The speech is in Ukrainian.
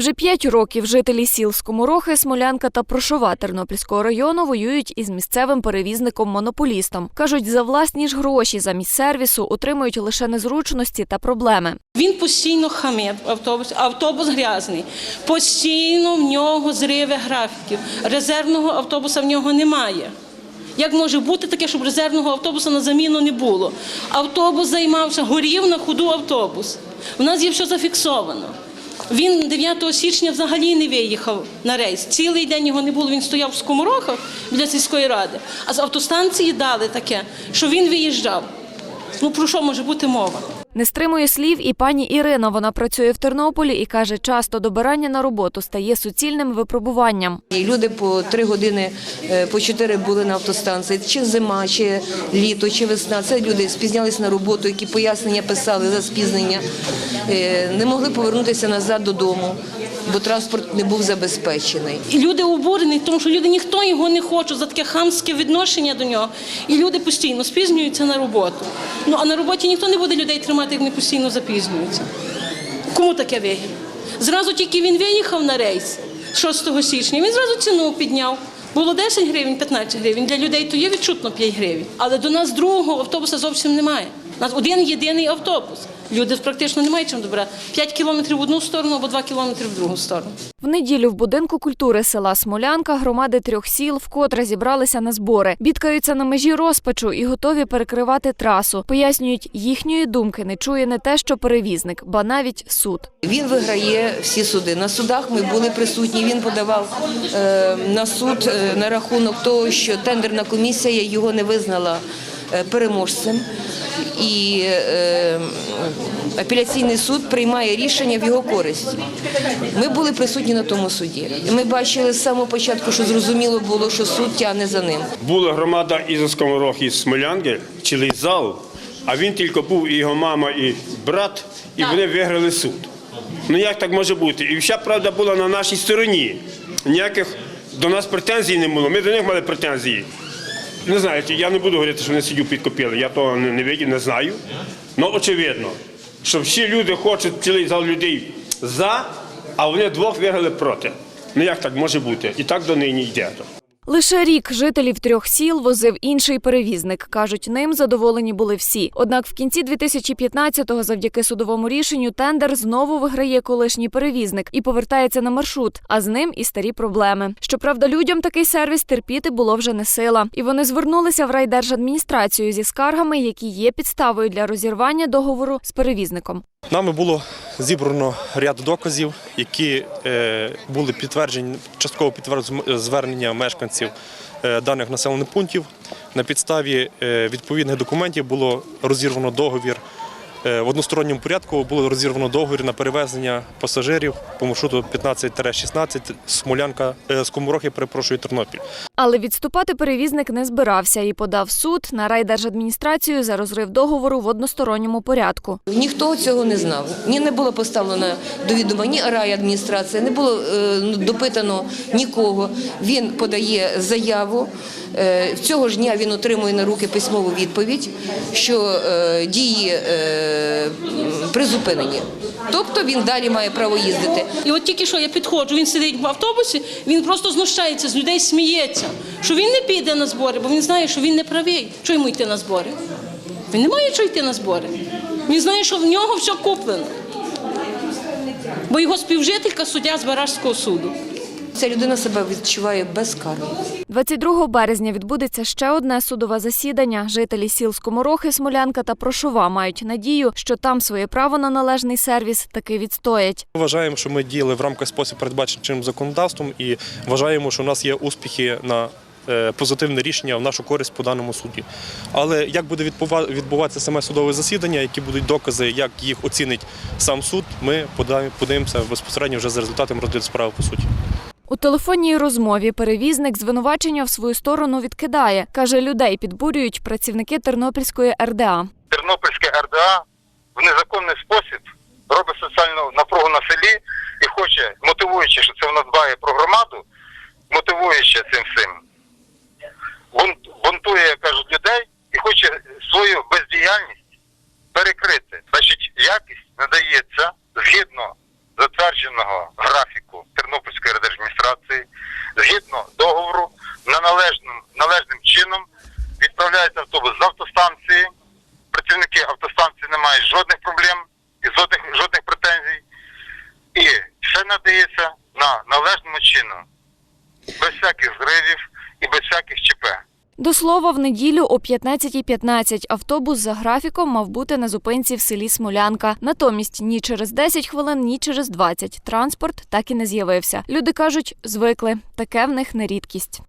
Вже п'ять років жителі сіл Скоморохи, Смолянка та Прошова Тернопільського району воюють із місцевим перевізником-монополістом. Кажуть, за власні ж гроші замість сервісу отримують лише незручності та проблеми. Він постійно хамить в автобусі, автобус грязний. Постійно в нього зриви графіків. Резервного автобуса в нього немає. Як може бути таке, щоб резервного автобуса на заміну не було? Автобус займався, горів на ходу автобус. У нас є все зафіксовано. Він 9 січня взагалі не виїхав на рейс. Цілий день його не було. Він стояв в скоморохах біля сільської ради. А з автостанції дали таке, що він виїжджав. Ну про що може бути мова? Не стримує слів і пані Ірина. Вона працює в Тернополі і каже, часто добирання на роботу стає суцільним випробуванням. Люди по три години, е, по чотири були на автостанції. Чи зима, чи літо, чи весна. Це люди спізнялись на роботу, які пояснення писали за спізнення, Е, не могли повернутися назад додому, бо транспорт не був забезпечений. І люди обурені, тому що люди ніхто його не хоче за таке хамське відношення до нього. І люди постійно спізнюються на роботу. Ну а на роботі ніхто не буде людей тримати, як вони постійно запізнюються. Кому таке вигідно? Зразу тільки він виїхав на рейс 6 січня, він зразу ціну підняв. Було 10 гривень, 15 гривень. Для людей то є відчутно 5 гривень. Але до нас другого автобуса зовсім немає. У нас один єдиний автобус. Люди практично не мають чим добирати. 5 кілометрів в одну сторону або 2 кілометри в другу сторону. В неділю в будинку культури села Смолянка громади трьох сіл вкотре зібралися на збори. Бідкаються на межі розпачу і готові перекривати трасу. Пояснюють, їхньої думки не чує не те, що перевізник, ба навіть суд. Він виграє всі суди. На судах ми були присутні. Він подавав е, на суд е, на рахунок того, що тендерна комісія його не визнала е, переможцем. І е, апеляційний суд приймає рішення в його користь. Ми були присутні на тому суді. Ми бачили з самого початку, що зрозуміло було, що суд тягне за ним. Була громада із Скоморох із Смолянки, цілий зал, а він тільки був і його мама, і брат, і вони виграли суд. Ну як так може бути? І вся правда була на нашій стороні. Ніяких до нас претензій не було. Ми до них мали претензії. Не знаєте, я не буду говорити, що вони сидю підкопили. Я того не, не видів, не знаю. Ну, очевидно, що всі люди хочуть цілий зал людей за, а вони двох виграли проти. Ну як так може бути? І так до нині йде. Лише рік жителів трьох сіл возив інший перевізник. Кажуть, ним задоволені були всі. Однак в кінці 2015-го завдяки судовому рішенню тендер знову виграє колишній перевізник і повертається на маршрут, а з ним і старі проблеми. Щоправда, людям такий сервіс терпіти було вже не сила. І вони звернулися в райдержадміністрацію зі скаргами, які є підставою для розірвання договору з перевізником. Нами було зібрано ряд доказів, які е, були підтверджені, частково підтверджені звернення мешканців е, даних населених пунктів. На підставі е, відповідних документів було розірвано договір. е, В односторонньому порядку було розірвано договір на перевезення пасажирів по маршруту 15-16 Смолянка з Коморохи, перепрошую, Тернопіль. Але відступати перевізник не збирався і подав суд на райдержадміністрацію за розрив договору в односторонньому порядку. Ніхто цього не знав. Ні не було поставлено до відома ні райадміністрація, не було е, допитано нікого. Він подає заяву. Е, цього ж дня він отримує на руки письмову відповідь, що е, дії е, призупинені. Тобто він далі має право їздити. І от тільки що я підходжу, він сидить в автобусі, він просто знущається з людей, сміється, що він не піде на збори, бо він знає, що він не правий. Що йому йти на збори? Він не має чого йти на збори. Він знає, що в нього все куплено. Бо його співжителька суддя з Баражського суду. Ця людина себе відчуває безкарно. 22 березня відбудеться ще одне судове засідання. Жителі сіл Скоморохи, Смолянка та Прошова мають надію, що там своє право на належний сервіс таки відстоять. Вважаємо, що ми діяли в рамках спосіб передбачений чинним законодавством і вважаємо, що у нас є успіхи на е, позитивне рішення в нашу користь по даному суді. Але як буде відбуватися саме судове засідання, які будуть докази, як їх оцінить сам суд, ми подаємо- подивимося безпосередньо вже за результатами розгляду справи по суті. У телефонній розмові перевізник звинувачення в свою сторону відкидає. Каже, людей підбурюють працівники Тернопільської РДА. Тернопільське РДА в незаконний спосіб робить соціальну напругу на селі і хоче, мотивуючи, що це вона дбає про громаду, мотивуючи цим всім, бунтує, кажуть, людей і хоче свою бездіяльність перекрити. Значить, якість надається згідно затвердженого графіку Тернопільської згідно договору, на належним, належним чином відправляється автобус з автостанції. Працівники автостанції не мають жодних проблем і жодних, жодних претензій. І все надається на належному чину, без всяких зривів і без всяких ЧП. До слова, в неділю о 15.15 автобус за графіком мав бути на зупинці в селі Смолянка. Натомість ні через 10 хвилин, ні через 20 транспорт так і не з'явився. Люди кажуть, звикли. Таке в них не рідкість.